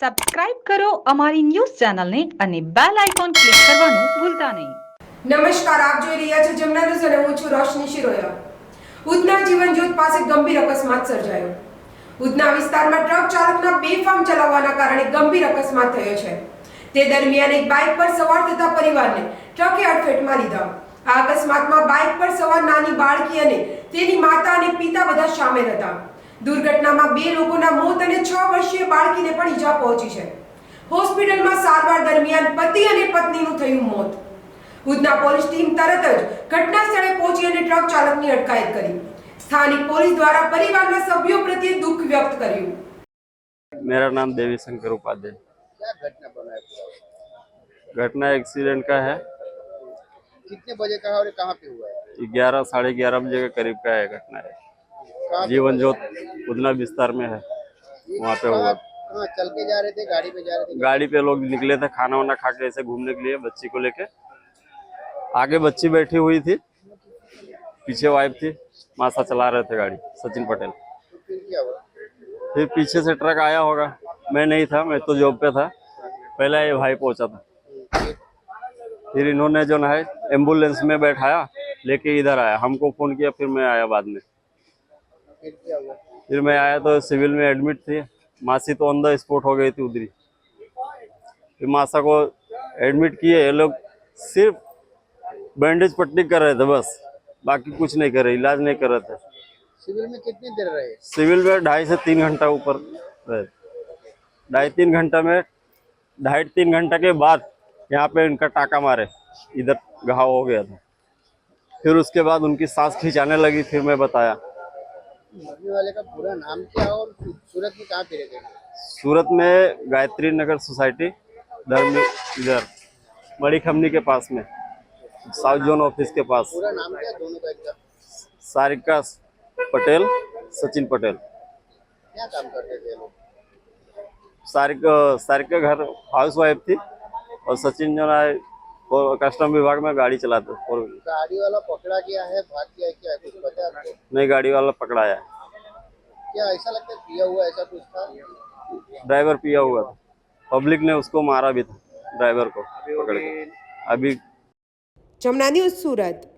Subscribe કરો અમારી news ચેનલને અને બેલ આઇકોન ક્લિક કરવાનું ભૂલતા નહીં. નમસ્કાર, આપ જોઈ રહ્યા છો જમના ન્યૂઝ અને હું છું રોશની શિરોયા. ઉધના જીવનજ્યોત પાસે ગંભીર અકસ્માત સર્જાયો. ઉધના વિસ્તારમાં ટ્રક ચાલકના બેફામ ચલાવવાના કારણે ગંભીર અકસ્માત થયો છે. તે દરમિયાન એક બાઇક પર સવાર થતા પરિવારને ટ્રકે અડફેટમાં લીધા. આ અકસ્માતમાં બાઇક પર સવાર નાની બાળકી અને તેની માતા અને પિતા બધા સામેલ હતા. દુર્ઘટનામાં બે લોકોના મોત અને છ વર્ષીય બાળકીને પણ ઈજા પહોંચી છે હોસ્પિટલમાં સારવાર દરમિયાન પતિ અને પત્નીનું થયું મોત ઉધના પોલીસ ટીમ તરત જ ઘટના સ્થળે પહોંચી અને ટ્રક ચાલકની અટકાયત કરી સ્થાનિક પોલીસ દ્વારા પરિવારના સભ્યો પ્રત્યે દુઃખ વ્યક્ત કર્યું मेरा नाम देवी शंकर उपाध्याय क्या घटना बना है पूरा? घटना एक्सीडेंट का है कितने बजे का है और ये कहाँ पे हुआ है ग्यारह साढ़े ग्यारह बजे के करीब का है घटना है कहाँ पे जीवन ज्योत उदना विस्तार में है वहाँ पे हुआ। कहाँ चल के जा रहे थे गाड़ी में जा रहे थे। गाड़ी पे लोग निकले थे खाना वाना खा के ऐसे घूमने के लिए बच्ची को लेके। आगे बच्ची बैठी हुई थी पीछे वाइफ थी मासा चला रहे थे गाड़ी सचिन पटेल। फिर पीछे से ट्रक आया होगा मैं नहीं था मैं तो जॉब पे था पहला ये भाई पहुँचा था। फिर इन्होंने जो है एंबुलेंस में बैठाया लेके इधर आया हमको फ़ोन किया फिर मैं आया बाद में। फिर मैं आया तो सिविल में एडमिट थी। मासी तो ऑन द स्पॉट हो गई थी उधरी। फिर मासा को एडमिट किए ये लोग सिर्फ़ बैंडेज पट्टी कर रहे थे बस। बाकी कुछ नहीं कर रहे इलाज नहीं कर रहे थे। सिविल में कितनी देर रहे? सिविल में ढाई से तीन घंटा ऊपर रहे। ढाई तीन घंटा में ढाई तीन घंटा के बाद यहाँ पे इनका टाका मारे। इधर घाव हो गया था। फिर उसके बाद उनकी सांस खिंचाने लगी फिर मैं बताया। मरने वाले का पूरा नाम क्या है और सूरत में कहाँ पे रहते हैं सूरत में गायत्री नगर सोसाइटी धर्म इधर बड़ी खमनी के पास में साउथ जोन ऑफ़िस के पास। पूरा नाम क्या है दोनों का एकदम? सारिका पटेल सचिन पटेल। क्या काम करते थे ये लोग सारिका सारिका घर हाउस वाइफ थी और सचिन जो है और कस्टम विभाग में गाड़ी चलाते और गाड़ी वाला पकड़ा गया है भाग गया क्या? है कुछ पता आपको? नहीं गाड़ी वाला पकड़ाया क्या ऐसा लगता है पिया हुआ ऐसा कुछ था? ड्राइवर पिया हुआ था। पब्लिक ने उसको मारा भी था ड्राइवर को पकड़ के। अभी चमना न्यूज़ सूरत।